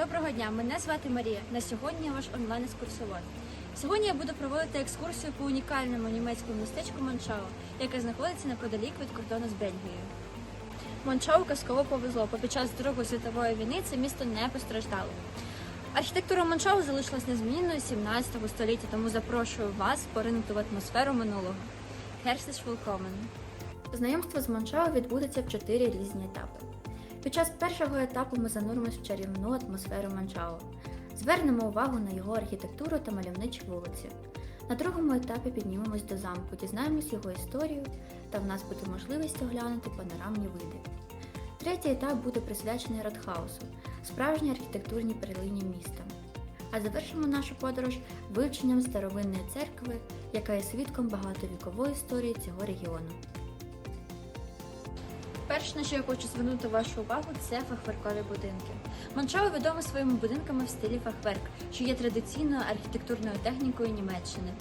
Доброго дня, мене звати Марія. На сьогодні я ваш онлайн-екскурсовод. Сьогодні я буду проводити екскурсію по унікальному німецькому містечку Моншау, яке знаходиться неподалік від кордону з Бельгією. Моншау казково повезло, бо під час Другої світової війни це місто не постраждало. Архітектура Моншау залишилась незмінною з 17 століття, тому запрошую вас поринути в атмосферу минулого. Herzlich willkommen! Знайомство з Моншау відбудеться в чотири різні етапи. Під час першого етапу ми зануримось в чарівну атмосферу Манчао. Звернемо увагу на його архітектуру та мальовничі вулиці. На другому етапі піднімемось до замку, дізнаємось його історію та в нас буде можливість оглянути панорамні види. Третій етап буде присвячений Радхаусу, справжній архітектурній перлині міста. А завершимо нашу подорож вивченням старовинної церкви, яка є свідком багатовікової історії цього регіону. Перше, на що я хочу звернути вашу увагу, це фахверкові будинки. Манчао відомо своїми будинками в стилі фахверк, що є традиційною архітектурною технікою Німеччини.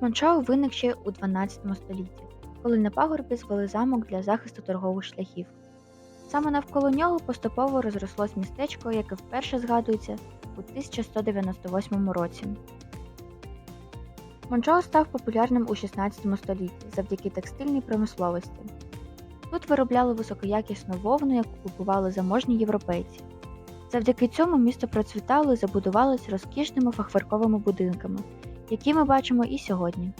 Моншау виник ще у 12 столітті, коли на пагорбі звели замок для захисту торгових шляхів. Саме навколо нього поступово розрослось містечко, яке вперше згадується у 1198 році. Моншау став популярним у 16 столітті завдяки текстильній промисловості. Тут виробляли високоякісну вовну, яку купували заможні європейці. Завдяки цьому місто процвітало і забудувалось розкішними фахверковими будинками, які ми бачимо і сьогодні.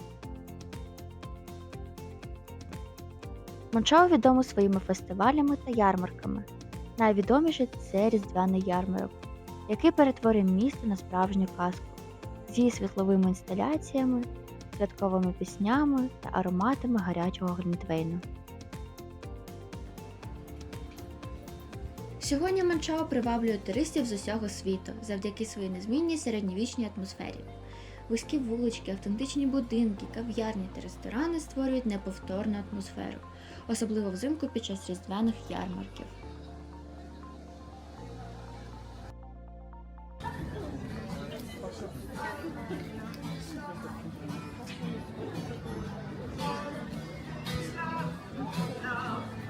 Мончао відомо своїми фестивалями та ярмарками. Найвідоміший це Різдвяний ярмарок, який перетворює місто на справжню казку зі світловими інсталяціями, святковими піснями та ароматами гарячого глінтвейну. Сьогодні Манчао приваблює туристів з усього світу завдяки своїй незмінній середньовічній атмосфері. Вузькі вулички, автентичні будинки, кав'ярні та ресторани створюють неповторну атмосферу, особливо взимку під час різдвяних ярмарків. Love,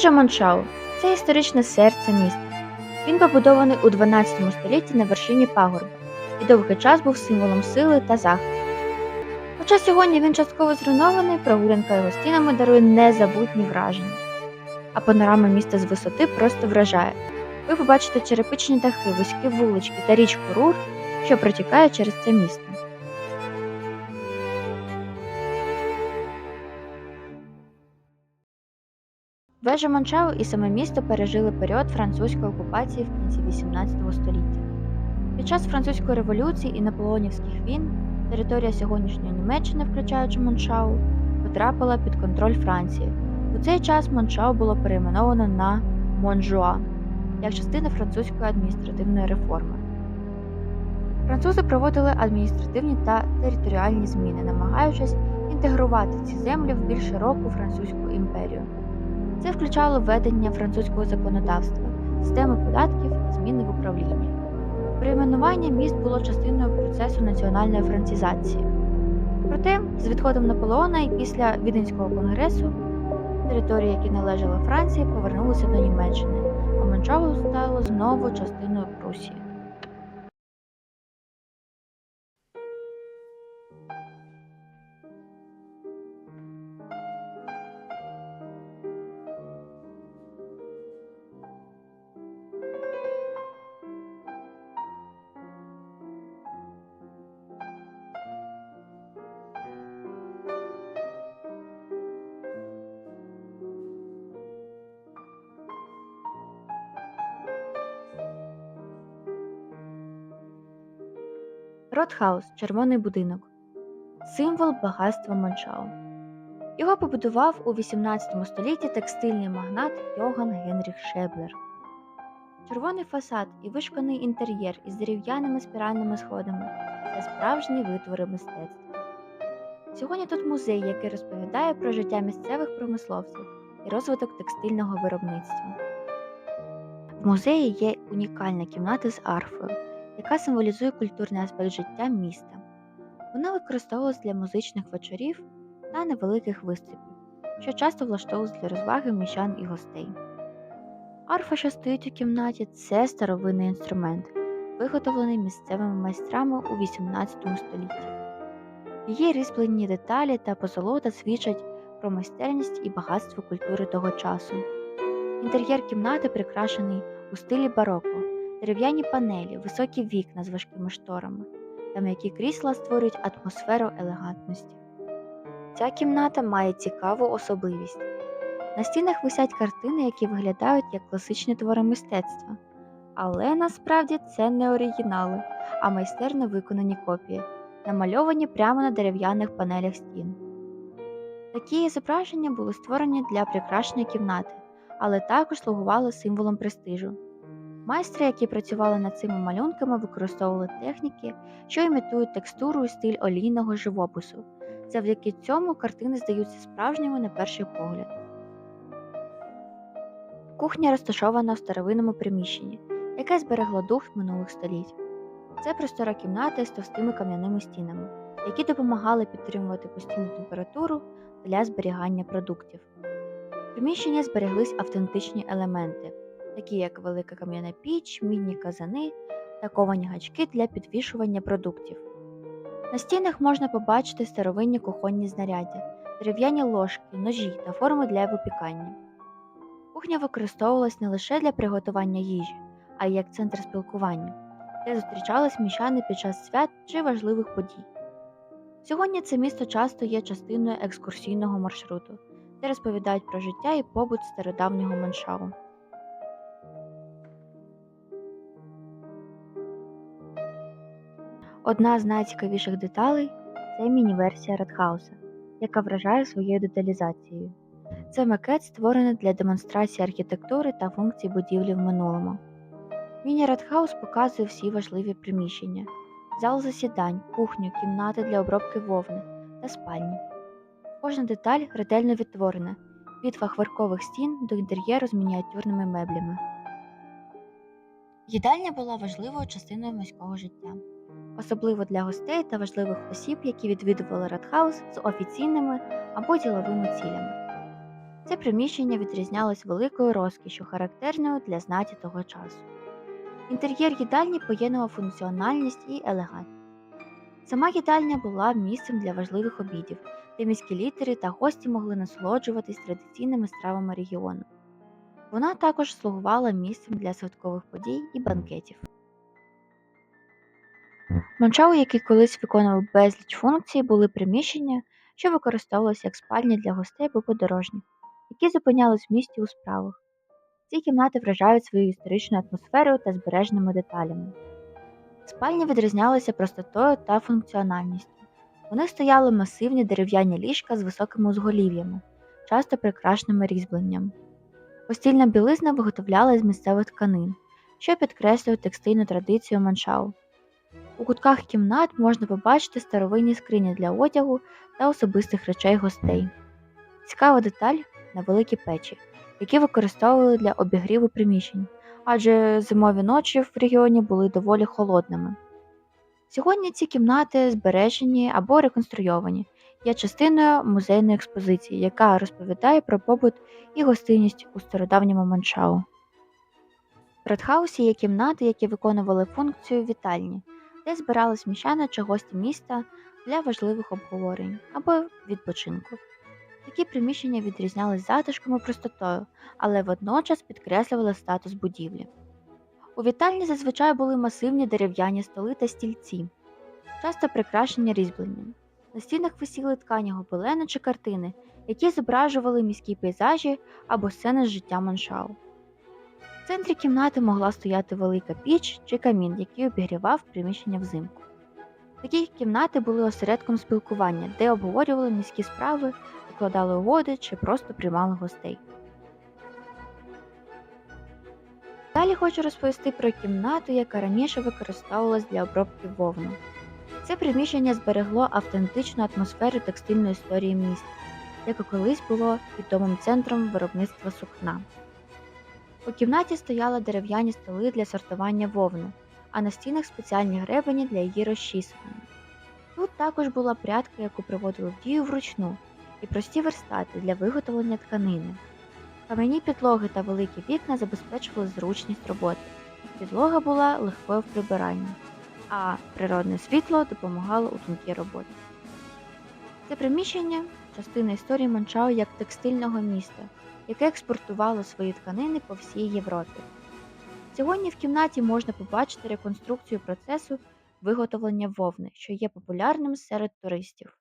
Вежа Моншау це історичне серце міста. Він побудований у 12 столітті на вершині пагорба і довгий час був символом сили та захисту. Хоча сьогодні він частково зруйнований, прогулянка його стінами дарує незабутні враження. А панорама міста з висоти просто вражає. Ви побачите черепичні дахи, вузькі вулички та річку Рур, що протікає через це місто. Вежа Мончау і саме місто пережили період французької окупації в кінці 18 століття. Під час французької революції і наполеонівських війн територія сьогоднішньої Німеччини, включаючи Моншау, потрапила під контроль Франції. У цей час Моншау було перейменовано на Монжуа як частина французької адміністративної реформи. Французи проводили адміністративні та територіальні зміни, намагаючись інтегрувати ці землі в більш широку французьку імперію. Це включало введення французького законодавства, системи податків зміни в управлінні. Перейменування міст було частиною процесу національної францизації. Проте, з відходом Наполеона і після Віденського конгресу території, які належали Франції, повернулися до Німеччини, а Манчжоу стало знову частиною Прусії. Ротхаус червоний будинок символ багатства Манчжоу. Його побудував у 18 столітті текстильний магнат Йоган Генріх Шеблер. Червоний фасад і вишканий інтер'єр із дерев'яними спіральними сходами та справжні витвори мистецтва. Сьогодні тут музей, який розповідає про життя місцевих промисловців і розвиток текстильного виробництва. В музеї є унікальна кімната з арфою, яка символізує культурний аспект життя міста. Вона використовувалась для музичних вечорів та невеликих виступів, що часто влаштовувалися для розваги міщан і гостей. Арфа, що стоїть у кімнаті, це старовинний інструмент, виготовлений місцевими майстрами у 18 столітті. Її різьблені деталі та позолота свідчать про майстерність і багатство культури того часу. Інтер'єр кімнати прикрашений у стилі бароко, дерев'яні панелі, високі вікна з важкими шторами та м'які крісла створюють атмосферу елегантності. Ця кімната має цікаву особливість. На стінах висять картини, які виглядають як класичні твори мистецтва. Але насправді це не оригінали, а майстерно виконані копії, намальовані прямо на дерев'яних панелях стін. Такі зображення були створені для прикрашення кімнати, але також слугували символом престижу. Майстри, які працювали над цими малюнками, використовували техніки, що імітують текстуру і стиль олійного живопису. Завдяки цьому картини здаються справжніми на перший погляд. Кухня розташована в старовинному приміщенні, яке зберегло дух минулих століть. Це простора кімната з товстими кам'яними стінами, які допомагали підтримувати постійну температуру для зберігання продуктів. В приміщенні збереглись автентичні елементи, такі як велика кам'яна піч, мінні казани та ковані гачки для підвішування продуктів. На стінах можна побачити старовинні кухонні знаряддя, дерев'яні ложки, ножі та форми для випікання. Кухня використовувалась не лише для приготування їжі, а й як центр спілкування, де зустрічались міщани під час свят чи важливих подій. Сьогодні це місто часто є частиною екскурсійного маршруту, де розповідають про життя і побут стародавнього Маншау. Одна з найцікавіших деталей це міні-версія Радхауса, яка вражає своєю деталізацією. Це макет, створений для демонстрації архітектури та функцій будівлі в минулому. Міні Радхаус показує всі важливі приміщення: зал засідань, кухню, кімнати для обробки вовни та спальні. Кожна деталь ретельно відтворена від фахверкових стін до інтер'єру з мініатюрними меблями. Їдальня була важливою частиною міського життя особливо для гостей та важливих осіб, які відвідували Радхаус з офіційними або діловими цілями. Це приміщення відрізнялось великою розкішю, характерною для знаті того часу. Інтер'єр їдальні поєднував функціональність і елегантність. Сама їдальня була місцем для важливих обідів, де міські лідери та гості могли насолоджуватись традиційними стравами регіону. Вона також слугувала місцем для святкових подій і банкетів. Манчау, який колись виконував безліч функцій, були приміщення, що використовувалися як спальні для гостей або подорожніх, які зупинялись в місті у справах. Ці кімнати вражають своєю історичною атмосферою та збереженими деталями. Спальні відрізнялися простотою та функціональністю. Них стояли масивні дерев'яні ліжка з високими узголів'ями, часто прикрашеними різьбленням. Постільна білизна виготовляла з місцевих тканин, що підкреслює текстильну традицію маншау. У кутках кімнат можна побачити старовинні скрині для одягу та особистих речей гостей. Цікава деталь на великі печі, які використовували для обігріву приміщень, адже зимові ночі в регіоні були доволі холодними. Сьогодні ці кімнати збережені або реконструйовані, є частиною музейної експозиції, яка розповідає про побут і гостинність у стародавньому Маншау. В Редхаусі є кімнати, які виконували функцію вітальні, де збирались міщани чи гості міста для важливих обговорень або відпочинку. Такі приміщення відрізнялись затишком і простотою, але водночас підкреслювали статус будівлі. У вітальні зазвичай були масивні дерев'яні столи та стільці, часто прикрашені різьбленням. На стінах висіли ткані гобелени чи картини, які зображували міські пейзажі або сцени з життя Маншау. В центрі кімнати могла стояти велика піч чи камін, який обігрівав приміщення взимку. Такі кімнати були осередком спілкування, де обговорювали міські справи, укладали угоди чи просто приймали гостей. Далі хочу розповісти про кімнату, яка раніше використовувалась для обробки вовну. Це приміщення зберегло автентичну атмосферу текстильної історії міста, яке колись було відомим центром виробництва сукна. У кімнаті стояли дерев'яні столи для сортування вовни, а на стінах спеціальні гребені для її розчісування. Тут також була прядка, яку приводили в дію вручну, і прості верстати для виготовлення тканини. Кам'яні підлоги та великі вікна забезпечували зручність роботи. Підлога була легкою в прибиранні, а природне світло допомагало у тонкій роботі. Це приміщення частина історії Манчао як текстильного міста, яке експортувало свої тканини по всій Європі. Сьогодні в кімнаті можна побачити реконструкцію процесу виготовлення вовни, що є популярним серед туристів.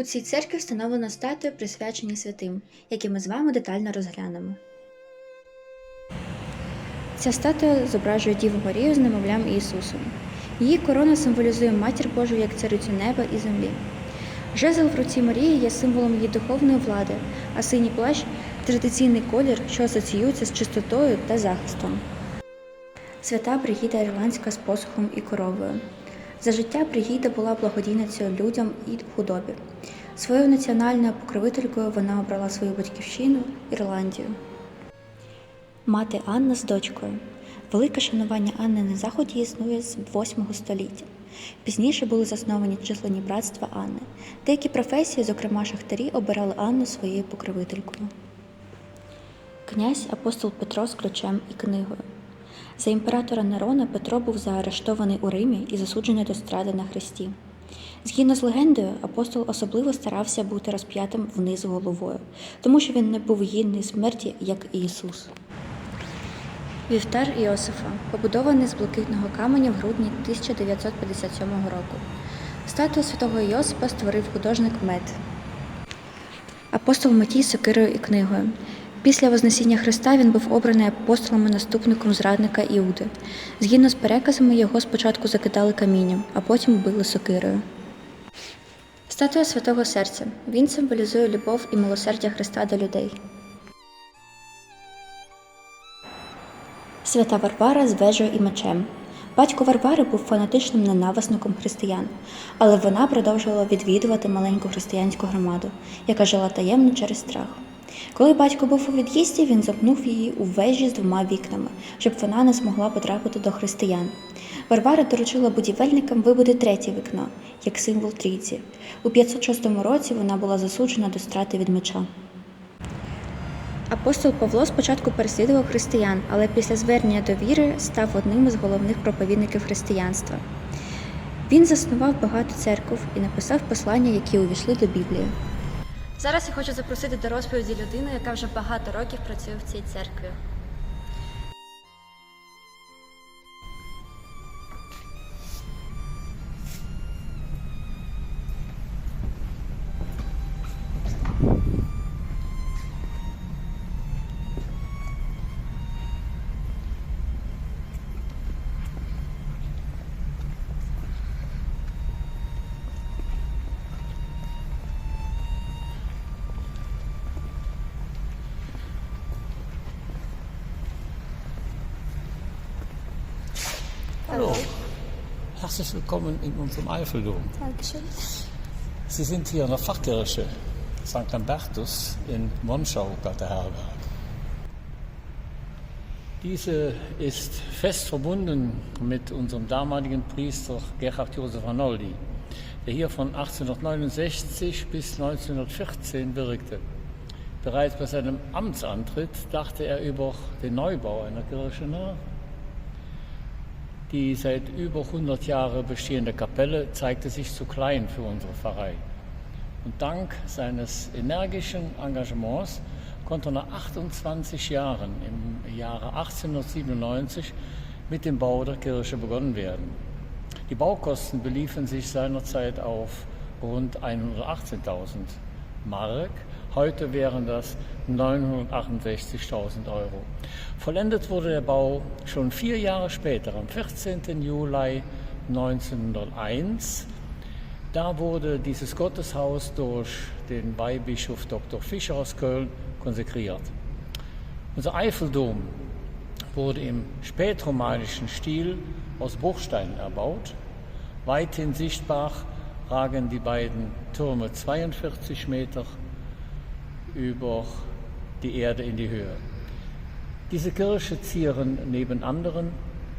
У цій церкві встановлено статуї, присвячені святим, які ми з вами детально розглянемо. Ця статуя зображує Діву Марію з немовлям Ісусом. Її корона символізує Матір Божу як царицю неба і землі. Жезл в руці Марії є символом її духовної влади, а синій плащ традиційний колір, що асоціюється з чистотою та захистом. Свята Бригіда Ірландська з посухом і коровою. За життя Бригіда була благодійницею людям і худобі. Своєю національною покровителькою вона обрала свою батьківщину Ірландію. Мати Анна з дочкою. Велике шанування Анни на Заході існує з 8 століття. Пізніше були засновані численні братства Анни. Деякі професії, зокрема шахтарі, обирали Анну своєю покровителькою. Князь апостол Петро з ключем і книгою. За імператора Нерона Петро був заарештований у Римі і засуджений до стради на хресті. Згідно з легендою, апостол особливо старався бути розп'ятим вниз головою, тому що він не був гідний смерті, як Ісус. Вівтар Іосифа, побудований з блакитного каменя в грудні 1957 року. Статую святого Іосипа створив художник Мед. Апостол Матій з сокирою і книгою. Після Вознесіння Христа він був обраний апостолом і наступником зрадника Іуди. Згідно з переказами, його спочатку закидали камінням, а потім били сокирою. Статуя Святого Серця. Він символізує любов і милосердя Христа до людей. Свята Варвара з вежею і мечем. Батько Варвари був фанатичним ненависником християн, але вона продовжувала відвідувати маленьку християнську громаду, яка жила таємно через страх. Коли батько був у від'їзді, він замкнув її у вежі з двома вікнами, щоб вона не змогла потрапити до християн. Варвара доручила будівельникам вибити третє вікно, як символ трійці. У 506 році вона була засуджена до страти від меча. Апостол Павло спочатку переслідував християн, але після звернення до віри став одним із головних проповідників християнства. Він заснував багато церков і написав послання, які увійшли до Біблії. Зараз я хочу запросити до розповіді людину, яка вже багато років працює в цій церкві. Herzlich willkommen in unserem Eifeldom. Dankeschön. Sie sind hier in der Pfarrkirche St. Lambertus in Monschau bei der Herberg. Diese ist fest verbunden mit unserem damaligen Priester Gerhard Josef Arnoldi, der hier von 1869 bis 1914 wirkte. Bereits bei seinem Amtsantritt dachte er über den Neubau einer Kirche nach. Die seit über 100 Jahre bestehende Kapelle zeigte sich zu klein für unsere Pfarrei. Und dank seines energischen Engagements konnte nach 28 Jahren im Jahre 1897 mit dem Bau der Kirche begonnen werden. Die Baukosten beliefen sich seinerzeit auf rund 118.000 Mark. Heute wären das 968.000 Euro. Vollendet wurde der Bau schon vier Jahre später, am 14. Juli 1901. Da wurde dieses Gotteshaus durch den Weihbischof Dr. Fischer aus Köln konsekriert. Unser Eiffeldom wurde im spätromanischen Stil aus Bruchsteinen erbaut. Weithin sichtbar ragen die beiden Türme 42 Meter über die Erde in die Höhe. Diese Kirche zieren neben anderen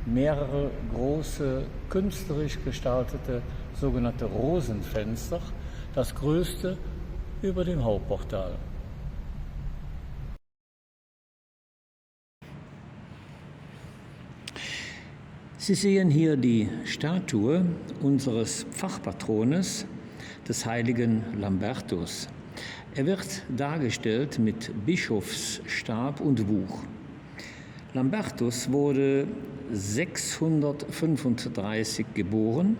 mehrere große künstlerisch gestaltete sogenannte Rosenfenster, das größte über dem Hauptportal. Sie sehen hier die Statue unseres Pfachpatrones, des heiligen Lambertus. Er wird dargestellt mit Bischofsstab und Buch. Lambertus wurde 635 geboren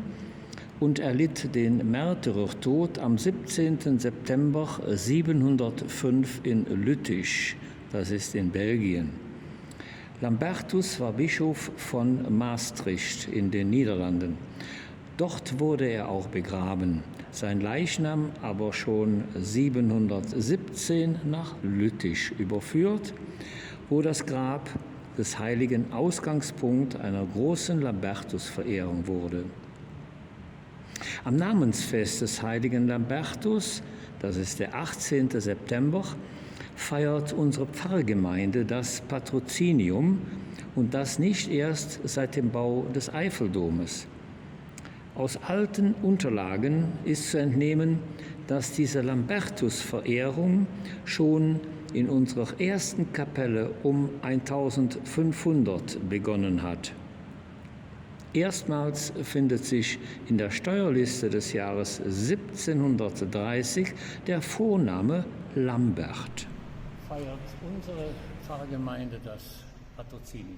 und erlitt den Märtyrertod am 17. September 705 in Lüttich, das ist in Belgien. Lambertus war Bischof von Maastricht in den Niederlanden. Dort wurde er auch begraben, sein Leichnam aber schon 717 nach Lüttich überführt, wo das Grab des heiligen Ausgangspunkt einer großen Lambertus-Verehrung wurde. Am Namensfest des heiligen Lambertus, das ist der 18. September, feiert unsere Pfarrgemeinde das Patrozinium und das nicht erst seit dem Bau des Eiffeldomes. Aus alten Unterlagen ist zu entnehmen, dass diese Lambertus-Verehrung schon in unserer ersten Kapelle um 1500 begonnen hat. Erstmals findet sich in der Steuerliste des Jahres 1730 der Vorname Lambert. Feiert unsere Pfarrgemeinde das Patrozinium.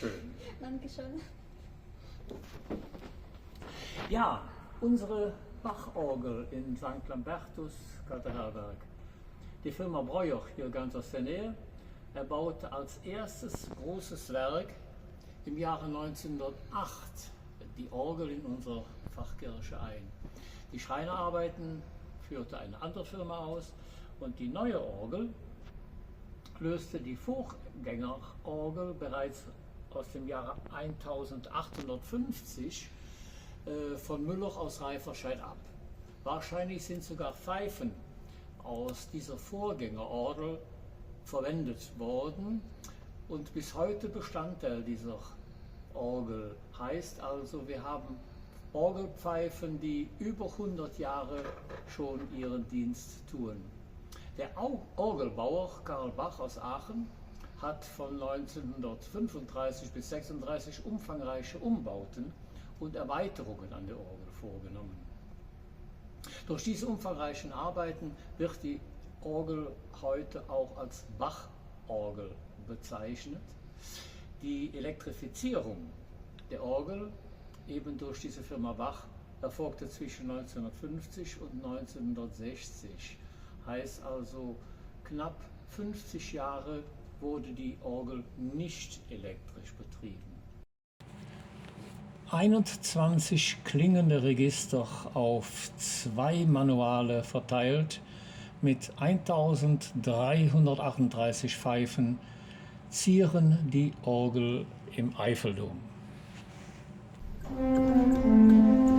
Wunderschön. Dankeschön. Ja, unsere Bachorgel in St. Lambertus, Katerherberg. Die Firma Breuer hier ganz aus der Nähe erbaute als erstes großes Werk im Jahre 1908 die Orgel in unserer Fachkirche ein. Die Schreinerarbeiten führte eine andere Firma aus und die neue Orgel löste die Vorgängerorgel bereits aus dem Jahre 1850 äh, von Müller aus Reiferscheid ab. Wahrscheinlich sind sogar Pfeifen aus dieser Vorgängerorgel verwendet worden und bis heute Bestandteil dieser Orgel. Heißt also, wir haben Orgelpfeifen, die über 100 Jahre schon ihren Dienst tun. Der Au- Orgelbauer Karl Bach aus Aachen hat von 1935 bis 1936 umfangreiche Umbauten und Erweiterungen an der Orgel vorgenommen. Durch diese umfangreichen Arbeiten wird die Orgel heute auch als Bach-Orgel bezeichnet. Die Elektrifizierung der Orgel, eben durch diese Firma Bach, erfolgte zwischen 1950 und 1960. Heißt also, knapp 50 Jahre wurde die Orgel nicht elektrisch betrieben. 21 klingende Register auf zwei Manuale verteilt mit 1338 Pfeifen zieren die Orgel im Eiffeldom. Musik